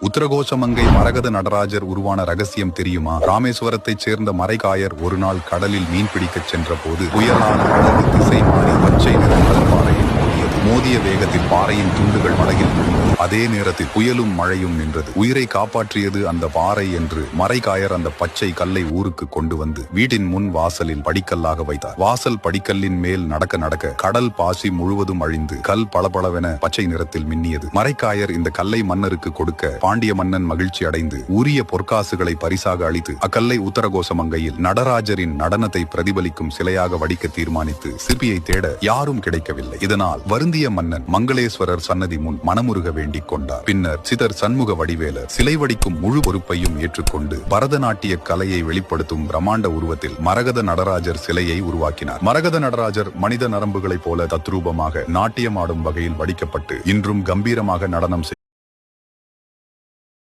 உத்தரகோஷமங்கை மரகத நடராஜர் உருவான ரகசியம் தெரியுமா? ராமேஸ்வரத்தைச் சேர்ந்த மரைக்காயர் ஒரு நாள் கடலில் மீன் பிடிக்கச் சென்ற போது புயலான திசை மாறி பச்சை மோதியது வேகத்தில் பாறையின் துண்டுகள் மலையில் விழுந்தது. அதே நேரத்தில் புயலும் மழையும் நின்றது. உயிரை காப்பாற்றியது அந்த பாறை என்று மரைக்காயர் அந்த பச்சை கல்லை ஊருக்கு கொண்டு வந்து வீட்டின் முன் வாசலில் படிக்கல்லாக வைத்தார். வாசல் படிக்கல்லின் மேல் நடக்க நடக்க கடல் பாசி முழுவதும் அழிந்து கல் பளபளவென பச்சை நிறத்தில் மின்னியது. மறைக்காயர் இந்த கல்லை மன்னருக்கு கொடுக்க பாண்டிய மன்னன் மகிழ்ச்சி அடைந்து உரிய பொற்காசுகளை பரிசாக அளித்து அக்கல்லை உத்தரகோச மங்கையில் நடராஜரின் நடனத்தை பிரதிபலிக்கும் சிலையாக வடிக்க தீர்மானித்து சிற்பியை தேட யாரும் கிடைக்கவில்லை. இதனால் வருந்திய மன்னன் மங்களேஸ்வரர் சன்னதி முன் மனமுருக வேண்டிக் கொண்டார். பின்னர் சிதர் சண்முக வடிவேலர் சிலை வடிக்கும் முழு பொறுப்பையும் ஏற்றுக்கொண்டு பரதநாட்டிய கலையை வெளிப்படுத்தும் பிரம்மாண்ட உருவத்தில் மரகத நடராஜர் சிலையை உருவாக்கினார். மரகத நடராஜர் மனித நரம்புகளைப் போல தத்ரூபமாக நாட்டியமாடும் வகையில் வடிக்கப்பட்டு இன்றும் கம்பீரமாக நடனம் செய்ய